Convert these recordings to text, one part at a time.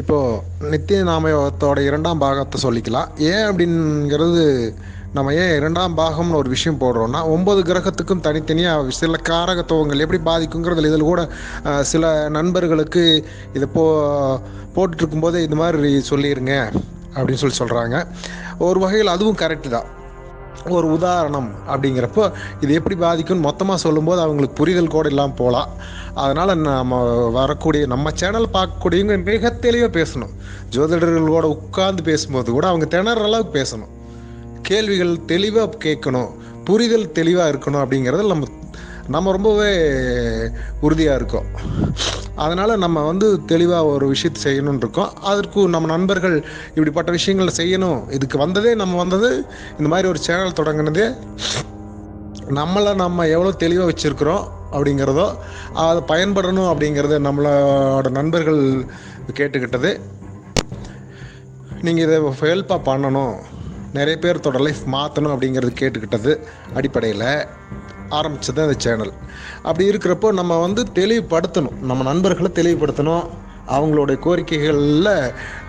இப்போது நித்திய நாமயோகத்தோட இரண்டாம் பாகத்தை சொல்லிக்கலாம். ஏன் அப்படிங்கிறது நம்ம ஏன் இரண்டாம் பாகம்னு ஒரு விஷயம் போடுறோம்னா ஒன்பது கிரகத்துக்கும் தனித்தனியாக சில காரகத்துவங்கள் எப்படி பாதிக்குங்கிறதுல இதில் கூட சில நண்பர்களுக்கு இதை போ போட்டுட்ருக்கும்போது இது மாதிரி சொல்லிடுங்க அப்படின்னு சொல்லி சொல்கிறாங்க ஒரு வகையில் அதுவும் கரெக்டு தான். ஒரு உதாரணம் அப்படிங்கிறப்போ இது எப்படி பாதிக்கும்னு மொத்தமாக சொல்லும்போது அவங்களுக்கு புரிதல் கூட இல்லாமல் போகலாம் அதனால் நம்ம வரக்கூடிய நம்ம சேனல் பார்க்கக்கூடியவங்க மிக தெளிவாக பேசணும். ஜோதிடர்களோட உட்கார்ந்து பேசும்போது கூட அவங்க திணற அளவுக்கு பேசணும். கேள்விகள் தெளிவாக கேட்கணும். புரிதல் தெளிவாக இருக்கணும் அப்படிங்கிறத நம்ம நம்ம ரொம்பவே உறுதியாக இருக்கோம். அதனால் நம்ம வந்து தெளிவாக ஒரு விஷயத்தை செய்யணும்னு இருக்கோம். அதற்கு நம்ம நண்பர்கள் இப்படிப்பட்ட விஷயங்களை செய்யணும். இதுக்கு வந்ததே நம்ம வந்தது. இந்த மாதிரி ஒரு சேனல் தொடங்கினதே நம்மளை நம்ம எவ்வளோ தெளிவாக வச்சுருக்குறோம் அப்படிங்கிறதோ அதை பயன்படணும் அப்படிங்கிறத நம்மளோட நண்பர்கள் கேட்டுக்கிட்டது. நீங்கள் இதை ஹெல்ப்பாக பண்ணணும். நிறைய பேர்த்தோட லைஃப் மாற்றணும் அப்படிங்கிறது கேட்டுக்கிட்டது அடிப்படையில். ஆரம்பித்தது அந்த சேனல். அப்படி இருக்கிறப்போ நம்ம வந்து தெளிவுபடுத்தணும். நம்ம நண்பர்களை தெளிவுபடுத்தணும். அவங்களோட கோரிக்கைகளில்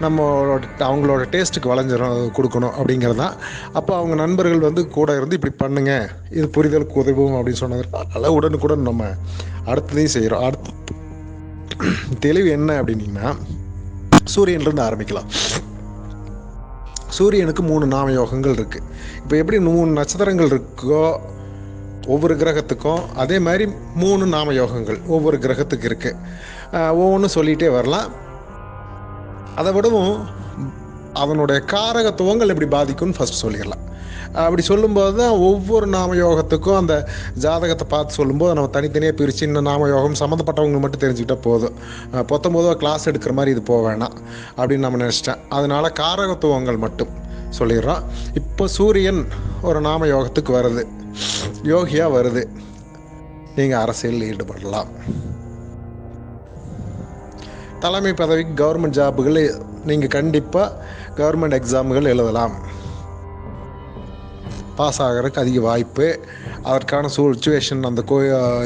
நம்மளோட அவங்களோட டேஸ்ட்டுக்கு வளைஞ்சிரும் கொடுக்கணும் அப்படிங்கிறது தான். அப்போ அவங்க நண்பர்கள் வந்து கூட இருந்து இப்படி பண்ணுங்க. இது புரிதலுக்கு உதவும் அப்படின்னு சொன்னது. அதனால் உடனுக்குடன் நம்ம அடுத்ததையும் செய்கிறோம் அடுத்து தெளிவு என்ன அப்படின்னீங்கன்னா சூரியன்லேருந்து ஆரம்பிக்கலாம். சூரியனுக்கு மூணு நாமயோகங்கள் இருக்குது இப்போ எப்படி மூணு நட்சத்திரங்கள் இருக்கோ ஒவ்வொரு கிரகத்துக்கும் அதே மாதிரி மூணு நாம யோகங்கள் ஒவ்வொரு கிரகத்துக்கு இருக்குது ஒவ்வொன்றும் சொல்லிகிட்டே வரலாம். அதை விடவும் அதனுடைய காரகத்துவங்கள் எப்படி பாதிக்கும்னு ஃபஸ்ட் சொல்லிடலாம். அப்படி சொல்லும்போது தான் ஒவ்வொரு நாம யோகத்துக்கும் அந்த ஜாதகத்தை பார்த்து சொல்லும்போது நம்ம தனித்தனியாக பிரித்து இன்னும் நாம யோகம் சம்மந்தப்பட்டவங்க மட்டும் தெரிஞ்சுக்கிட்டா போதும். அஹ் பொத்தொம்போதுவா கிளாஸ் எடுக்கிற மாதிரி இது போக வேணாம் அப்படின்னு நம்ம நினச்சிட்டேன் அதனால் காரகத்துவங்கள் மட்டும் சொல்லிடுறோம். இப்போ சூரியன் ஒரு நாம யோகத்துக்கு வருது. யோகியாக வருது. நீங்கள் அரசியலில் ஈடுபடலாம். தலைமை பதவிக்கு கவர்மெண்ட் ஜாபுகள் நீங்கள் கண்டிப்பாக கவர்மெண்ட் எக்ஸாமுகள் எழுதலாம். பாஸ் ஆகிறதுக்கு அதிக வாய்ப்பு. அதற்கான சுச்சுவேஷன் அந்த கோ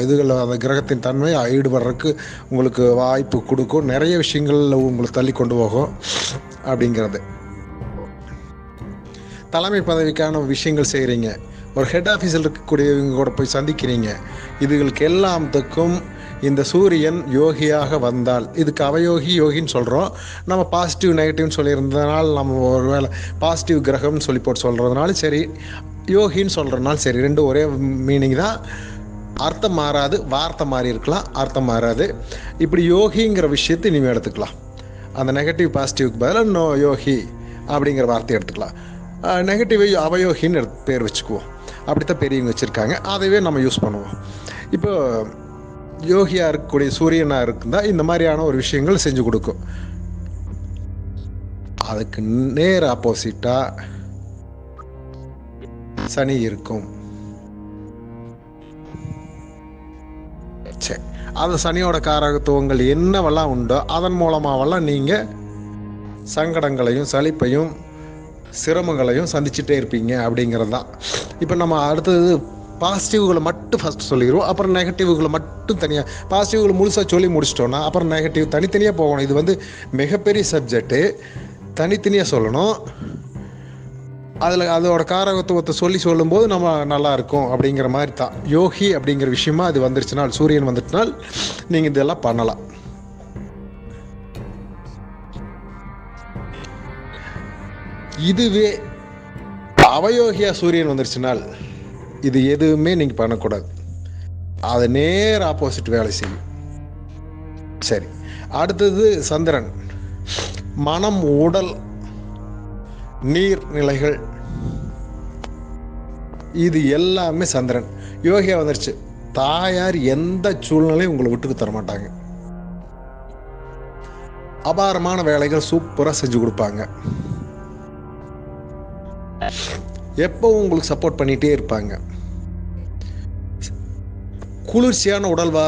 இதுகள் அந்த கிரகத்தின் தன்மை ஈடுபடுறதுக்கு உங்களுக்கு வாய்ப்பு கொடுக்கும். நிறைய விஷயங்களில் உங்களுக்கு தள்ளி கொண்டு போகும் அப்படிங்கிறது. தலைமை பதவிக்கான விஷயங்கள் செய்கிறீங்க ஒரு ஹெட் ஆஃபீஸில் இருக்கக்கூடியவங்க கூட போய் சந்திக்கிறீங்க. இதுகளுக்கு எல்லாத்துக்கும் இந்த சூரியன் யோகியாக வந்தால் இதுக்கு அவயோகி யோகின்னு சொல்கிறோம் நம்ம பாசிட்டிவ் நெகட்டிவ்னு சொல்லியிருந்ததுனால நம்ம ஒரு வேளை பாசிட்டிவ் கிரகம்னு சொல்லி போட்டு சொல்கிறதுனால சரி யோகின்னு சொல்கிறதுனால சரி ரெண்டும் ஒரே மீனிங் தான். அர்த்தம் மாறாது வார்த்தை மாறி இருக்கலாம் அர்த்தம் மாறாது. இப்படி யோகிங்கிற விஷயத்தை இனிமேல் எடுத்துக்கலாம். அந்த நெகட்டிவ் பாசிட்டிவ்க்கு பதிலாக நோ யோகி அப்படிங்கிற வார்த்தையை எடுத்துக்கலாம். நெகட்டிவ் அவயோகின்னு எடுத்து பேர் வச்சுக்குவோம். அப்படித்தான் பெரியவங்க வச்சுருக்காங்க. அதைவே நம்ம யூஸ் பண்ணுவோம். இப்போ யோகியாக இருக்கக்கூடிய சூரியனாக இருக்குந்தா இந்த மாதிரியான ஒரு விஷயங்கள் செஞ்சு கொடுக்கும். அதுக்கு நேர் ஆப்போசிட்டாக சனி இருக்கும். சரி அந்த சனியோட காரகத்துவங்கள் என்னவெல்லாம் உண்டோ அதன் மூலமாவெல்லாம் நீங்கள் சங்கடங்களையும் சலிப்பையும் சிரமங்களையும் சந்திச்சுட்டே இருப்பீங்க அப்படிங்கிறது தான் இப்போ நம்ம அடுத்தது பாசிட்டிவ்களை மட்டும் ஃபஸ்ட் சொல்லிடுவோம். அப்புறம் நெகட்டிவ்களை மட்டும் தனியாக பாசிட்டிவ்களை முழுசாக சொல்லி முடிச்சிட்டோன்னா அப்புறம் நெகட்டிவ் தனித்தனியாக போகணும். இது வந்து மிகப்பெரிய சப்ஜெக்ட்டு தனித்தனியாக சொல்லணும். அதில் அதோட காரகத்துவத்தை சொல்லி சொல்லும்போது நம்ம நல்லா இருக்கும் அப்படிங்கிற மாதிரி தான். யோகி அப்படிங்கிற விஷயமா அது வந்துருச்சுனால் சூரியன் வந்துட்டுனால் நீங்கள் இதெல்லாம் பண்ணலாம். இதுவே அவயோகியா சூரியன் வந்துருச்சுனால் இது எதுவுமே நீங்கள் பண்ணக்கூடாது. அது நேர் ஆப்போசிட் வேலை செய்யும். சரி. அடுத்தது சந்திரன். மனம் உடல் நீர் நிலைகள். இது எல்லாமே சந்திரன். யோகியா வந்துருச்சு. தாயார் எந்த சூழ்நிலையும் உங்களை விட்டுக்கு தர மாட்டாங்க அபாரமான வேலைகள் சூப்பராக செஞ்சு கொடுப்பாங்க. எப்பவும் உங்களுக்கு சப்போர்ட் பண்ணிகிட்டே இருப்பாங்க. குளிர்ச்சியான உடல் வா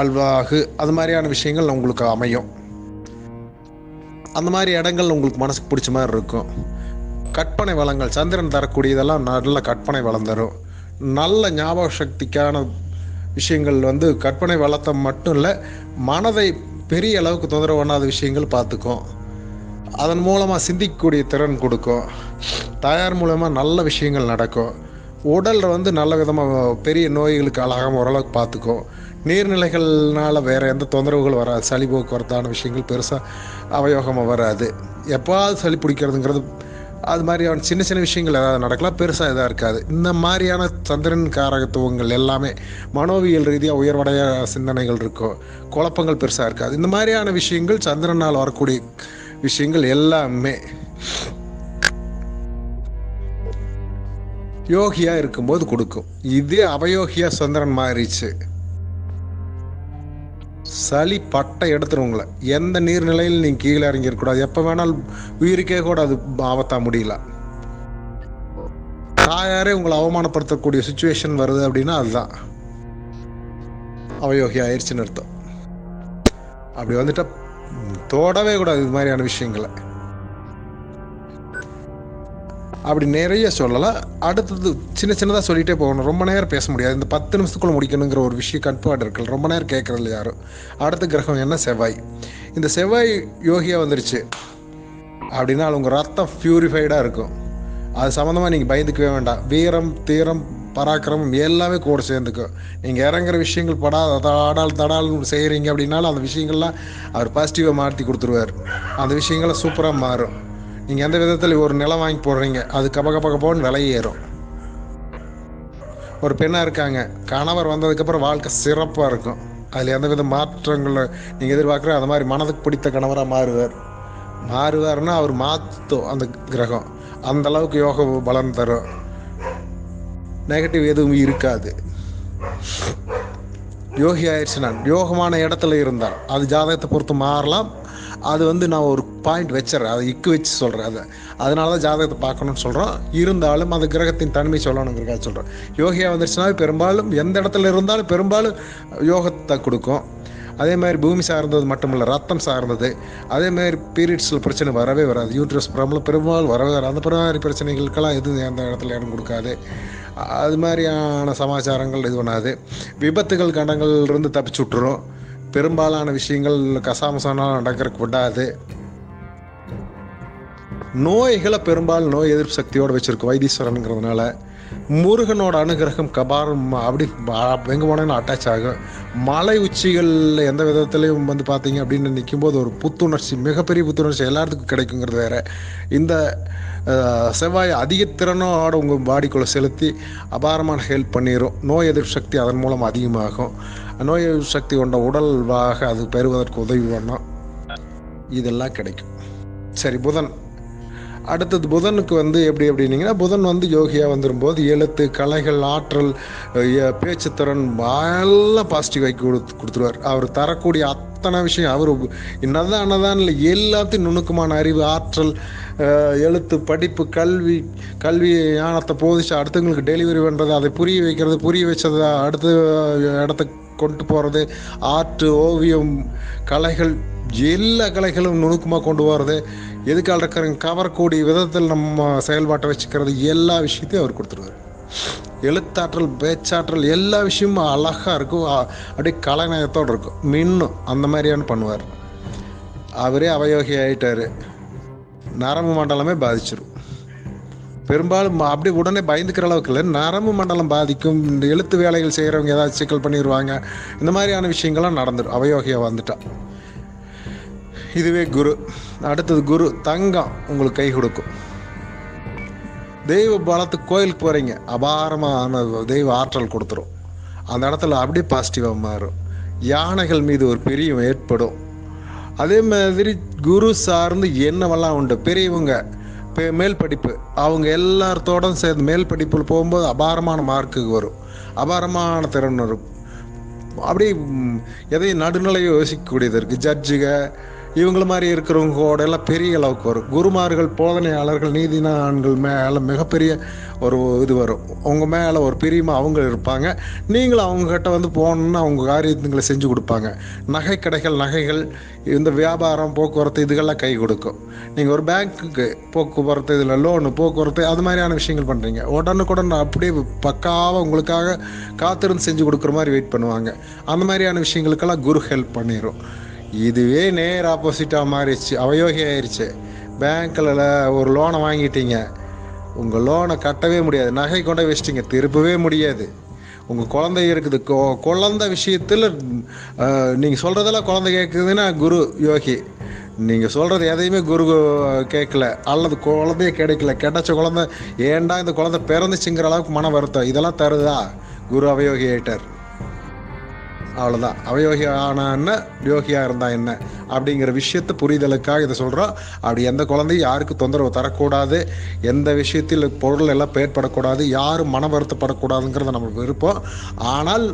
அல்வாகு அது மாதிரியான விஷயங்கள் உங்களுக்கு அமையும். அந்த மாதிரி இடங்கள் உங்களுக்கு மனசுக்கு பிடிச்ச மாதிரி இருக்கும். கற்பனை வளங்கள் சந்திரன் தரக்கூடியதெல்லாம் நல்ல கற்பனை வளம் தரும். நல்ல ஞாபக சக்திக்கான விஷயங்கள் வந்து கற்பனை வளத்தை மட்டும் இல்லை மனதை பெரிய அளவுக்கு தொந்தரவு பண்ணாத விஷயங்கள் பார்த்துக்கும். அதன் மூலமாக சிந்திக்கக்கூடிய திறன் கொடுக்கும். தாயார் மூலமாக நல்ல விஷயங்கள் நடக்கும். உடலில் வந்து நல்ல விதமாக பெரிய நோய்களுக்கு ஆளாகாம ஓரளவுக்கு பார்த்துக்கும் நீர்நிலைகள்னால் வேறு எந்த தொந்தரவுகள் வராது. சளி போக்குவரத்தான விஷயங்கள் பெருசாக அவயோகமாக வராது. எப்போது சளி பிடிக்கிறதுங்கிறது அது மாதிரியான சின்ன சின்ன விஷயங்கள் ஏதாவது நடக்கலாம். பெருசாக இதாக இருக்காது. இந்த மாதிரியான சந்திரன் காரகத்துவங்கள் எல்லாமே மனோவியல் ரீதியாக உயர்வடைய சிந்தனைகள் இருக்கும். குழப்பங்கள் பெருசாக இருக்காது. இந்த மாதிரியான விஷயங்கள் சந்திரனால் வரக்கூடிய விஷயங்கள் எல்லாமே. யோகியா இருக்கும்போது கொடுக்கும். இதே அவயோகியா சந்திரன் மாறிச்சு. சளி பட்டை எடுத்துரும் உங்களை எந்த நீர்நிலையில் நீங்கள் கீழே இறங்கியிருக்கூடாது எப்போ வேணாலும் உயிருக்கே கூட அது ஆபத்தா முடியல. தாயாரே உங்களை அவமானப்படுத்தக்கூடிய சுச்சுவேஷன் வருது அப்படின்னா அதுதான். அவயோகி ஆயிடுச்சுன்னு அர்த்தம். அப்படி வந்துட்டு தொடவே கூடாது இது மாதிரியான விஷயங்களை. அப்படி நிறைய சொல்லலாம் அடுத்தது சின்ன சின்னதாக சொல்லிகிட்டே போகணும். ரொம்ப நேரம் பேச முடியாது. இந்த பத்து நிமிஷத்துக்குள்ள முடிக்கணுங்கிற ஒரு விஷயம் கட்டுப்பாடு இருக்குது ரொம்ப நேரம் கேட்குறதில்ல யாரும். அடுத்த கிரகம் என்ன? செவ்வாய். இந்த செவ்வாய் யோகியாக வந்துருச்சு. அப்படின்னா உங்கள் ரத்தம் ப்யூரிஃபைடாக இருக்கும். அது சம்மந்தமாக நீங்கள் பயந்துக்கவே வேண்டாம். வீரம் தீரம் பராக்கிரமம் எல்லாமே கூட சேர்ந்துக்கும் நீங்கள் இறங்குற விஷயங்கள் படா தடால் தடால் செய்கிறீங்க அப்படின்னாலும் அந்த விஷயங்கள்லாம் அவர் பாசிட்டிவாக மாற்றி கொடுத்துருவார். அந்த விஷயங்கள்லாம் சூப்பராக மாறும். நீங்கள் எந்த விதத்தில் ஒரு நிலம் வாங்கி போடுறீங்க அது கபக கப விலை ஏறும் ஒரு பெண்ணாக இருக்காங்க கணவர் வந்ததுக்கப்புறம் வாழ்க்கை சிறப்பாக இருக்கும். அதில் எந்த வித மாற்றங்களை நீங்கள் எதிர்பார்க்குற அந்த மாதிரி மனதுக்கு பிடித்த கணவராக மாறுவார். மாறுவார்னா அவர் மாற்றும் அந்த கிரகம். அந்தளவுக்கு யோக பலன் தரும். நெகட்டிவ் எதுவும் இருக்காது. யோகி ஆயிடுச்சு நான். யோகமான இடத்துல இருந்தால் அது ஜாதகத்தை பொறுத்து மாறலாம். அது வந்து நான் ஒரு பாயிண்ட் வச்சிடறேன். அதை இக்கு வச்சு சொல்கிறேன் அதை. அதனால தான் ஜாதகத்தை பார்க்கணும்னு சொல்கிறோம் இருந்தாலும் அந்த கிரகத்தின் தன்மை சொல்லணுங்கிறக்காக சொல்கிறேன் யோகியாக வந்துருச்சுன்னா பெரும்பாலும் எந்த இடத்துல இருந்தாலும் பெரும்பாலும் யோகத்தை கொடுக்கும். அதே மாதிரி பூமி சார்ந்தது மட்டும் இல்லை ரத்தம் சார்ந்தது அதே மாதிரி பீரியட்ஸில் பிரச்சனை வரவே வராது. யூட்ரஸ் ப்ராப்ளம் பெரும்பாலும் வரவே வராது. அந்த மாதிரி பிரச்சனைகளுக்கெல்லாம் எதுவும் எந்த இடத்துல இடம் கொடுக்காது. அது மாதிரியான சமாச்சாரங்கள் இது பண்ணாது. விபத்துகள் கண்டங்கள்லேருந்து தப்பிச்சு விட்டுரும். பெரும்பாலான விஷயங்கள் கசாமசானால் நடக்கிறதுக்கு விடாது. நோய்களை பெரும்பாலும் நோய் எதிர்ப்பு சக்தியோடு வச்சிருக்கும் வைத்தீஸ்வரனுங்கிறதுனால. முருகனோட அனுகிரகம் கபாரம் அப்படி எங்கே போனாலும் அட்டாச் ஆகும். மலை உச்சிகளில் எந்த விதத்துலையும் வந்து பார்த்தீங்க அப்படின்னு நிற்கும்போது ஒரு புத்துணர்ச்சி மிகப்பெரிய புத்துணர்ச்சி எல்லாத்துக்கும் கிடைக்குங்கிறது வேறு. இந்த செவ்வாய் அதிக திறனோட உங்கள் பாடிக்குள்ளே செலுத்தி அபாரமான ஹெல்ப் பண்ணிடும் நோய் எதிர்ப்பு சக்தி அதன் மூலம் அதிகமாகும். நோய் எதிர்ப்பு சக்தி கொண்ட உடல்வாக அது பெறுவதற்கு உதவி பண்ணோம். இதெல்லாம் கிடைக்கும். சரி புதன். அடுத்தது புதனுக்கு வந்து எப்படி அப்படின்னீங்கன்னா புதன் வந்து யோகியாக வந்துரும்போது எழுத்து கலைகள் ஆற்றல் பேச்சுத்திறன் எல்லாம் பாசிட்டிவ் ஆக்கி கொடுத்து கொடுத்துருவார். அவர் தரக்கூடிய அத்தனை விஷயம் அவர் என்னதான் என்னதான் இல்லை எல்லாத்தையும் நுணுக்கமான அறிவு ஆற்றல் எழுத்து படிப்பு கல்வி கல்வி ஞானத்தை போதிச்சு அடுத்தவங்களுக்கு டெலிவரி பண்ணுறது அதை புரிய வைக்கிறது புரிய வச்சதை அடுத்த இடத்துக்கு கொண்டு போகிறது ஆர்ட் ஓவியம் கலைகள் எல்லா கலைகளும் நுணுக்கமாக கொண்டு போகிறது எதுக்கால் இருக்கிறவங்க கவரக்கூடிய விதத்தில் நம்ம செயல்பாட்டை வச்சுக்கிறது எல்லா விஷயத்தையும் அவர் கொடுத்துருவார். எழுத்தாற்றல் பேச்சாற்றல் எல்லா விஷயமும் அழகாக இருக்கும். அப்படியே கலைநயத்தோடு இருக்கும். மின்னும். அந்த மாதிரியான பண்ணுவார். அவரே அவயோகி ஆகிட்டார் நரம்பு மண்டலமே பாதிச்சிடும் பெரும்பாலும் அப்படி உடனே பயந்துக்கிற அளவுக்கு இல்லை. நரம்பு மண்டலம் பாதிக்கும். இந்த எழுத்து வேலைகள் செய்கிறவங்க ஏதாவது சிக்கல் பண்ணிடுவாங்க இந்த மாதிரியான விஷயங்கள்லாம் நடந்துடும் அவயோகியாக வந்துட்டா. இதுவே குரு. அடுத்தது குரு தங்கம் உங்களுக்கு கை கொடுக்கும். தெய்வ பலத்து கோயிலுக்கு போகிறீங்க அபாரமான தெய்வ ஆற்றல் கொடுத்துரும். அந்த இடத்துல அப்படியே பாசிட்டிவாக மாறும். யானைகள் மீது ஒரு பிரியம் ஏற்படும். அதே மாதிரி குரு சார்ந்து என்னவெல்லாம் உண்டு? பெரியவங்க பெ- மேல் படிப்பு. அவங்க எல்லாத்தோடும் சேர்ந்து மேல் படிப்பில் போகும்போது அபாரமான மார்க்கு வரும். அபாரமான திறன் வரும். அப்படி எதையும் நடுநிலையை யோசிக்கக்கூடியது இருக்குது ஜட்ஜுக இவங்கள மாதிரி இருக்கிறவங்க கூட எல்லாம் பெரிய அளவுக்கு வரும். குருமார்கள் போதனையாளர்கள் நீதினான்கள் மேலே மிகப்பெரிய ஒரு இது வரும். உங்கள் மேலே ஒரு பிரியமா அவங்க இருப்பாங்க. நீங்களும் அவங்கக்கிட்ட வந்து போகணுன்னா அவங்க காரியத்துங்களை செஞ்சு கொடுப்பாங்க. நகை கடைகள் நகைகள் இந்த வியாபாரம் போக்குவரத்து இதுகள்லாம் கை கொடுக்கும். நீங்கள் ஒரு பேங்க்குக்கு போக்குவரத்து இதில் லோனு போக்குவரத்து அது மாதிரியான விஷயங்கள் பண்ணுறீங்க உடனுக்குடன் அப்படியே பக்காவாக உங்களுக்காக காத்திருந்து செஞ்சு கொடுக்குற மாதிரி வெயிட் பண்ணுவாங்க. அந்த மாதிரியான விஷயங்களுக்கெல்லாம் குரு ஹெல்ப் பண்ணிடும் இதுவே நேர் ஆப்போசிட்டாக மாறிடுச்சு. அவயோகி ஆயிடுச்சு பேங்க்கில் ஒரு லோனை வாங்கிட்டீங்க. உங்கள் லோனை கட்டவே முடியாது. நகை கொண்டே வச்சிட்டிங்க. திருப்பவே முடியாது. உங்கள் குழந்தை இருக்குது. கொ குழந்தை விஷயத்தில் நீங்கள் சொல்கிறதெல்லாம் குழந்தை கேட்குதுன்னா குரு யோகி. நீங்கள் சொல்கிறது எதையுமே குரு கேட்கல அல்லது குழந்தையே கிடைக்கல. கிடைச்ச குழந்தை ஏன்டா இந்த குழந்தை பிறந்துச்சுங்கிற அளவுக்கு மன வருத்தம். இதெல்லாம் தருதா? குரு அவயோகி ஏட்டர் அவ்வளோதான் அவயோகி ஆனா என்ன? யோகியாக இருந்தால் என்ன? அப்படிங்கிற விஷயத்தை புரிதலுக்காக இதை சொல்கிறோம் அப்படி எந்த குழந்தையும் யாருக்கு தொந்தரவு தரக்கூடாது. எந்த விஷயத்தில் பொருள் எல்லாம் பெயர்படக்கூடாது யாரும் மன வருத்தப்படக்கூடாதுங்கிறத நம்மளுக்கு விருப்பம். ஆனால்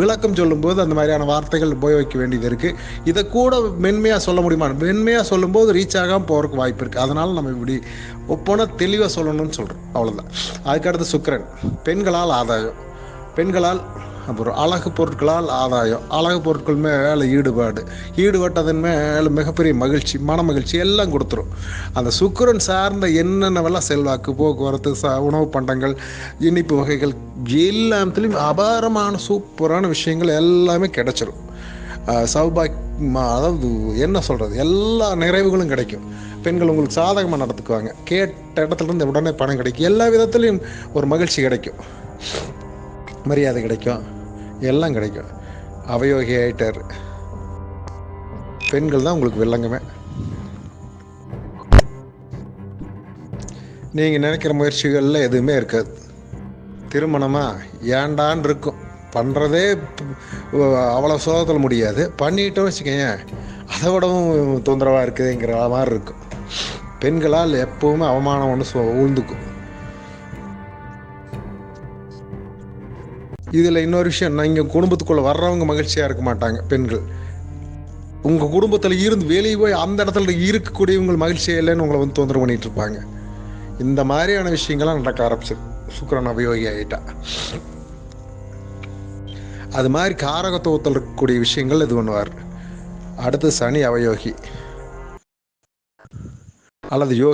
விளக்கம் சொல்லும்போது அந்த மாதிரியான வார்த்தைகள் உபயோகிக்க வேண்டியது இருக்குது இதை கூட மென்மையாக சொல்ல முடியுமா? மென்மையாக சொல்லும்போது ரீச் ஆகாமல் போகிறதுக்கு வாய்ப்பு இருக்குது அதனால் நம்ம இப்படி ஒப்போனா தெளிவாக சொல்லணும்னு சொல்கிறோம் அவ்வளோதான் அதுக்கடுத்து சுக்கரன். பெண்களால் ஆதாயம். பெண்களால் அப்புறம் அழகு பொருட்களால் ஆதாயம். அழகு பொருட்கள் மேலே ஈடுபாடு. ஈடுபட்டதன் மேலே மிகப்பெரிய மகிழ்ச்சி மன மகிழ்ச்சி எல்லாம் கொடுத்துரும். அந்த சுக்கிரன் சார்ந்த என்னென்னவெல்லாம் செல்வாக்கு போக்குவரத்து ச உணவு பண்டங்கள் இனிப்பு வகைகள் எல்லாத்துலேயும் அபாரமான சூப்பரான விஷயங்கள் எல்லாமே கிடைச்சிரும். சௌபாக்கியமாக அதாவது என்ன சொல்கிறது எல்லா நிறைவுகளும் கிடைக்கும். பெண்கள் உங்களுக்கு சாதகமாக நடத்துக்குவாங்க கேட்ட இடத்துலேருந்து உடனே பணம் கிடைக்கும். எல்லா விதத்துலேயும் ஒரு மகிழ்ச்சி கிடைக்கும். மரியாதை கிடைக்கும். எல்லாம் கிடைக்கும். அவயோகி ஆயிட்டார். பெண்கள் தான் உங்களுக்கு வில்லங்கமே. நீங்கள் நினைக்கிற முயற்சிகளில் எதுவுமே இருக்காது. திருமணமாக ஏண்டான் இருக்கும். பண்ணுறதே அவ்வளோ சோகத்தில் முடியாது. பண்ணிட்டோம் வச்சுக்கோங்க. அதை விடவும் தொந்தரவாக இருக்குதுங்கிற மாதிரி இருக்கும். பெண்களால் எப்பவுமே அவமானம் ஒன்று சோ உழுந்துக்கும் இதில் இன்னொரு விஷயம் நான் இங்கே குடும்பத்துக்குள்ளே வர்றவங்க மகிழ்ச்சியாக இருக்க மாட்டாங்க பெண்கள். உங்கள் குடும்பத்தில் இருந்து வெளியே போய் அந்த இடத்துல இருக்கக்கூடியவங்க மகிழ்ச்சியாக இல்லைன்னு உங்களை வந்து தொந்தரவு பண்ணிட்டு இருப்பாங்க. இந்த மாதிரியான விஷயங்கள்லாம் நடக்க ஆரம்பிச்சு. சுக்கரன் அபயோகி ஆகிட்டா அது மாதிரி காரகத்துவத்தில் இருக்கக்கூடிய விஷயங்கள் இது பண்ணுவார். அடுத்து சனி அவயோகி. அல்லது யோகி.